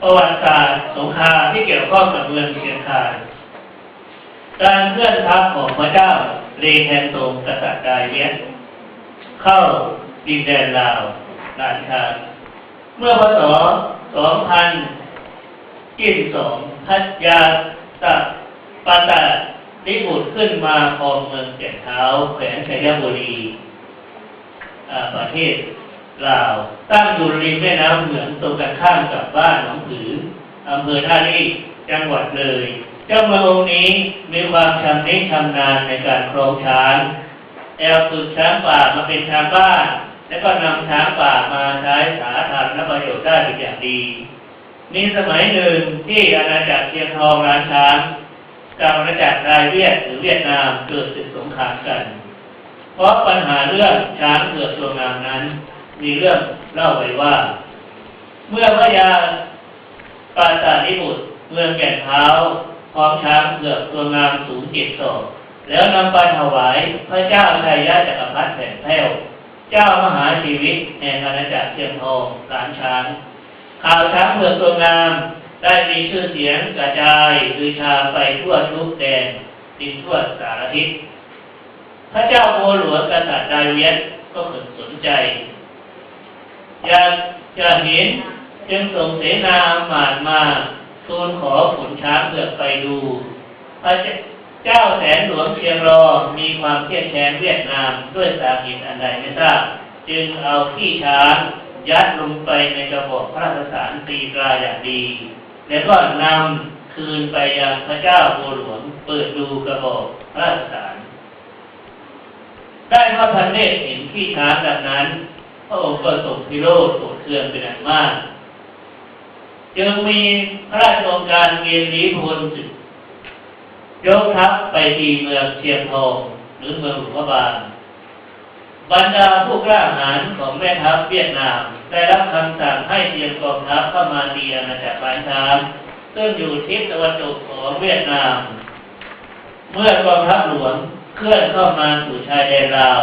ประวัติศาสตร์สงครามที่เกี่ยวข้องกับเมืองเชียงคานการเคลื่อนทัพของพระเจ้าเรแทนตงกษัตริย์ไดเวียนเข้าดินแดนลาวลานชาเมื่อพศ 2022พัทยาตะปาตะนิบุตรขึ้นมาครองเมืองแก่นเท้าแขวงชัยบุรีประเทศ ลาว ตั้งอยู่ริมแม่น้ำเหมืองตรงกันข้ามกับบ้านหนองผืออำเภอท่าลีจังหวัดเลย เจ้าเมืองค์นี้มีความชำนิชำนาญในการครองช้างแอลฝึกช้างป่ามาเป็นช้างบ้าน แล้วก็นำช้างป่ามาใช้สาธารณประโยชน์ได้เป็นอย่างดี มีสมัยหนึ่งที่อาณาจักรเชียงทองร้านช้างกับอาณาจักรไดเวียดหรือเวียดนามเกิดศึกสงครามกัน เพราะปัญหาเรื่องช้างเกิดตัวงามนั้น มีเรื่องเล่าไว้ว่า เมื่อพระยาปราสาทนิบุตรเมืองแก่นเท้าพร้อมช้างเกือกตัวงามสูงเจ็ดศอกแล้วนำไปถวายพระเจ้าชัยยะจักรพรรดิแผ่นแพ้วเจ้ามหาชีวิตแห่งอาณาจักรเชียงทองหลานช้างข่าวช้างเผือกตัวงาม ได้มีชื่อเสียงกระจายลือชาไปทั่วทุกแดนดินทั่วสารทิศพระเจ้าโพหลวงกษัตริย์ไดเวียนก็เกิดสนใจ อยากจะเห็นจึงส่งเสนาหมานมาทูลขอขุนช้างเผือกไปดูพระเจ้าแสนหลวงเชียงรอมีความเครียดแค้นเวียดนามด้วยสาเหตุอันใดไม่ทราบจึงเอาขี้ช้างยัดลงไปในกระบอกพระราชสารตีตราอย่างดี แล้วก็นำคืนไปยังพระเจ้าโพหลวงเปิดดูกระบอกพระราชสารได้พระพันเนตรเห็นขี้ช้างดังนั้น พระองค์ก็ทรงพิโรธโกรธเคืองเป็นอันมาก จึงมีพระราชองค์การเกียรติพลศึกยกทัพไปตีเมืองเชียงทองหรือเมืองหลวงพระบางบรรดาผู้กล้าหาญของแม่ทัพเวียดนามได้รับคำสั่งให้เตรียมกองทัพเข้ามาเตีอาณาจักรบ้านชางซึ่งอยู่ทิศตะวันตกของเวียดนาม เมื่อกองทัพหลวงเคลื่อนเข้ามาสู่ชายแดนลาว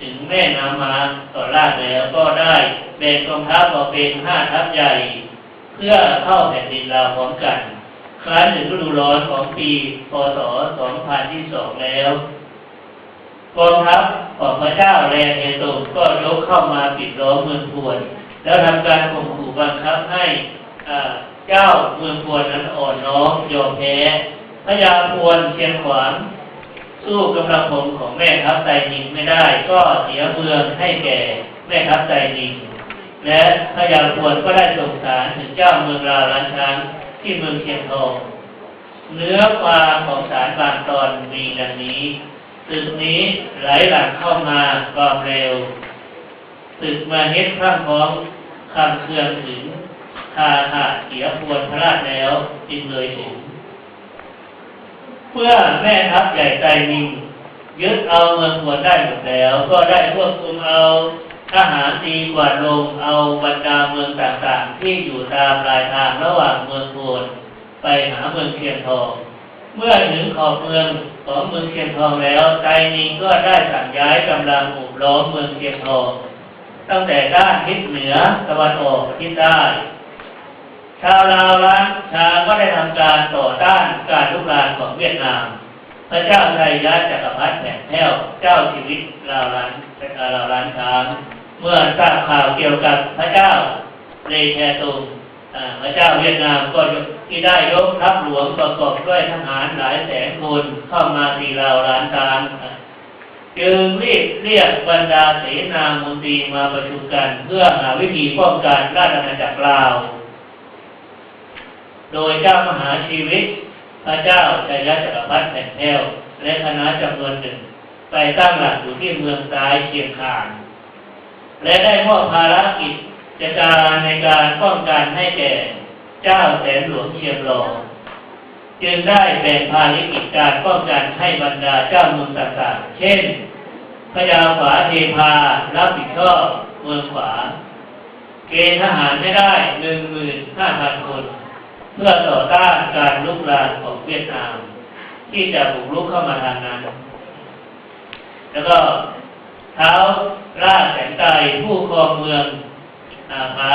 ถึงแม่น้ำมาต่อลาดแล้วก็ได้แบ่งกองทัพออกเป็นห้าทัพใหญ่ เพื่อเข้าแผ่นดินลาวพร้อมกัน ครั้นถึงฤดูร้อนของปีพศ 2022แล้วกองทัพของพระเจ้าแรงเอโตก็ยกเข้ามาปิดล้อมเมืองพวน แล้วทำการข่มขู่บังคับให้เจ้าเมืองพวนนั้นอ่อนน้อมยอมแพ้พระยาพวนเชียงขวาง สู้กำลังพลของแม่ทัพไตรนิงไม่ได้ ก็เสียเมืองให้แก่แม่ทัพไตรนิงและพระยาพวนก็ได้ส่งสารถึงเจ้าเมืองราล้านช้างที่เมืองเชียงทองเนื้อความของสารบางตอนมีดังนี้ตึกนี้ไหลหลังเข้ามาความเร็วตึกมาเฮ็ดพร่ำพร้อมคำเคลื่อนถึงคาถาเสียพวนพระราชแล้วจึงเลยถึง เมื่อแม่ทัพใหญ่ใจมิงยึดเอาเมืองพวนได้หมดแล้ว ก็ได้ควบคุมเอาทหารตีกวาดลงเอาบรรดาเมืองต่างๆ ที่อยู่ตามรายทางระหว่างเมืองพวนไปหาเมืองเชียงทอง เมื่อถึงขอบเมืองของเมืองเชียงทองแล้วใจนิงก็ได้สั่งย้ายกำลังอุบล้อมเมืองเชียงทอง ตั้งแต่ด้านทิศเหนือตะวันออกทิศใต้ ชาวลาวล้านชาก็ได้ทำการต่อต้านการลุกรานของเวียดนาม พระเจ้าไทยยะจักรพรรดิแผ่นแพ้วเจ้าชีวิตลาวล้านลาวล้านช้างเมื่อทราบข่าวเกี่ยวกับพระเจ้าเรแชตุงพระเจ้าเวียดนามก็ที่ได้ยกทัพหลวงประกอบด้วยทหารหลายแสนคนเข้ามาตีเราวล้านตางอ่าจึงรีบเรียกบรรดาเสนามนตรีมาประชุมกัน เพื่อหาวิธีป้องกันราชอาณาจักรลาว โดยเจ้ามหาชีวิต พระเจ้าชัยยะจักรพรรดิแผ่นแพ้วและคณะจำนวนหนึ่ง ไปตั้งหลักอยู่ที่เมืองซ้ายเชียงคาน และได้มอบภารกิจจัดการในการป้องกันให้แก่เจ้าแสนหลวงเชียงรองจึงได้แบ่งภารกิจการป้องกันให้บรรดาเจ้าเมืองต่างๆ เช่นพญาขวาเทพารับผิดชอบเมืองขวา เกณฑ์ทหารไม่ได้หนึ่งหมื่นห้าพันคน เพื่อต่อต้านการลุกรานของเวียดนาม ที่จะบุกรุกเข้ามาทางนั้น แล้วก็เท้าราชแสงไตผู้ครองเมืองอาผา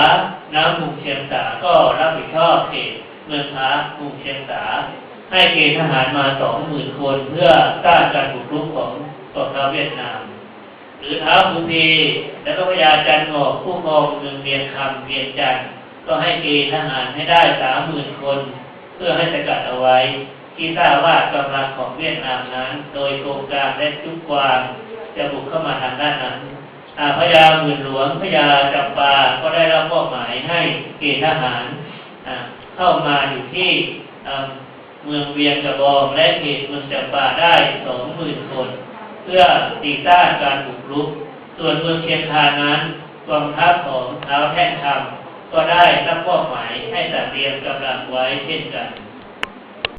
น้ำมู่เชียงสาก็รับผิดชอบเขตเมืองพระหมู่เชียงสาให้เกณฑ์ทหารมาสองหมื่นคนเพื่อต้านการบุกรุกของกองทัพเวียดนาม หรือท้าวภูพีแล้วก็พญาจันทร์งอกผู้ครองเมืองเวียงคำเวียงจันทร์ ก็ให้เกณฑ์ทหารให้ได้สามหมื่นคน เพื่อให้สกัดเอาไว้ ที่ทราบว่ากำลังของเวียดนามนั้น โดยโครงการและจุกกวางจะบุกเข้ามาทางด้านนั้นอาพญาหมื่นหลวงพญาจำปาก็ได้รับมอบหมายให้เกณฑ์ทหารอ่าเข้ามาอยู่ที่อ่าเมืองเวียงกระบองและเขตเมืองจำปาได้สองหมื่นคน เพื่อตีต้านการบุกรุก ส่วนเมืองเชียงคานนั้นกองทัพของเท้าวแท่งคำ ก็ได้รับมอบหมายให้จัดเตรียมกำลังไว้เช่นกัน